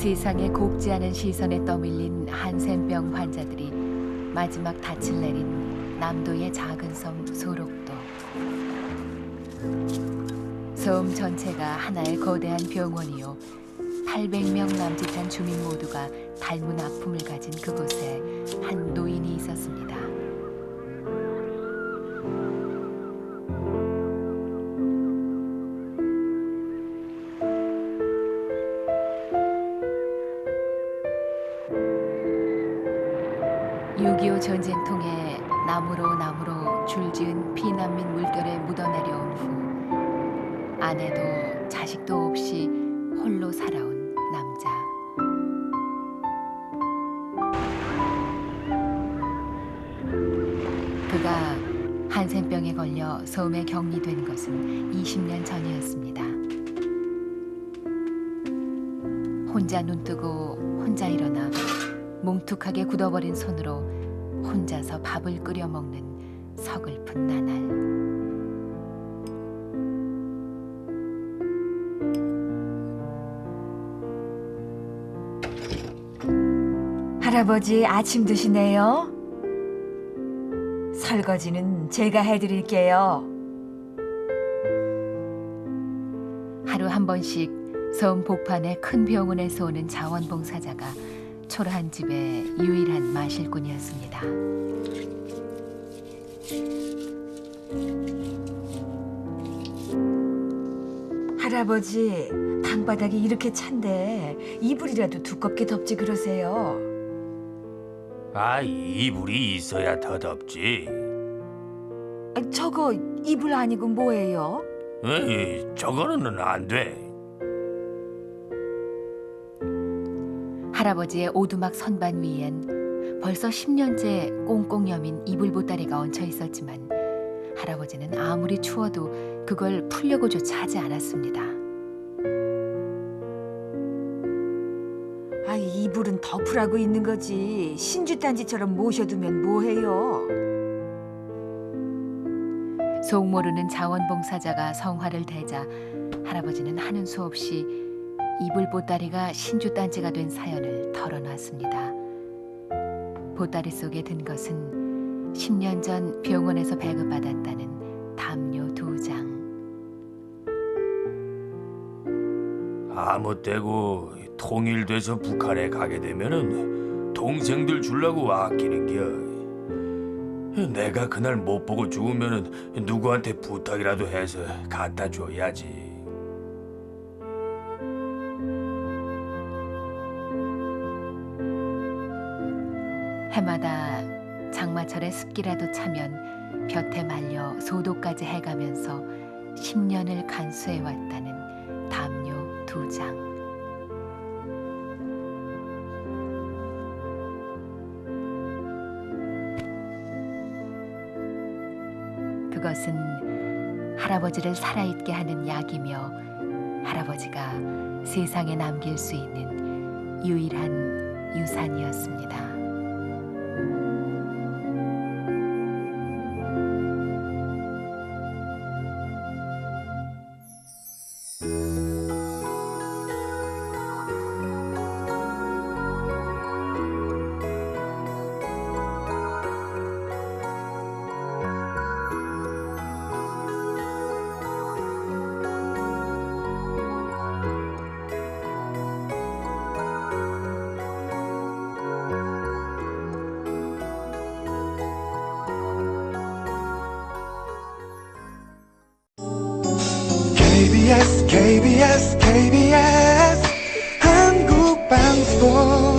세상에 곱지 않은 시선에 떠밀린 한센병 환자들이 마지막 닻을 내린 남도의 작은 섬 소록도. 섬 전체가 하나의 거대한 병원이요. 800명 남짓한 주민 모두가 닮은 아픔을 가진 그곳에 한 노인이 있었습니다. (6.25) 전쟁통에 나무로 나무로 줄지은 피난민 물결에 묻어내려온 후 아내도 자식도 없이 홀로 살아온 남자. 그가 한센병에 걸려 섬에 격리된 것은 20년 전이었습니다. 혼자 눈뜨고 혼자 일어나 뭉툭하게 굳어버린 손으로 혼자서 밥을 끓여 먹는 서글픈 나날. 할아버지 아침 드시네요. 설거지는 제가 해드릴게요. 하루 한 번씩 섬 복판의 큰 병원에서 오는 자원봉사자가 초라한 집의 유일한 마실꾼이었습니다. 할아버지 방바닥이 이렇게 찬데 이불이라도 두껍게 덮지 그러세요. 아, 이불이 있어야 더 덥지. 아, 저거 이불 아니고 뭐예요? 에이, 저거는 안 돼. 할아버지의 오두막 선반 위엔 벌써 10년째 꽁꽁 여민 이불 보따리가 얹혀 있었지만 할아버지는 아무리 추워도 그걸 풀려고조차 하지 않았습니다. 아 이불은 덮으라고 있는 거지 신주단지처럼 모셔두면 뭐해요? 속 모르는 자원봉사자가 성화를 대자 할아버지는 하는 수 없이 이불 보따리가 신주단지가 된 사연을 털어놨습니다. 보따리 속에 든 것은 10년 전 병원에서 배급받았다는 담요 두 장. 아무 때고 통일돼서 북한에 가게 되면은 동생들 주려고 아끼는겨. 내가 그날 못 보고 죽으면은 누구한테 부탁이라도 해서 갖다 줘야지. 해마다 장마철에 습기라도 차면 볕에 말려 소독까지 해가면서 10년을 간수해왔다는 담요 두 장. 그것은 할아버지를 살아있게 하는 약이며 할아버지가 세상에 남길 수 있는 유일한 유산이었습니다. KBS KBS KBS 한국방송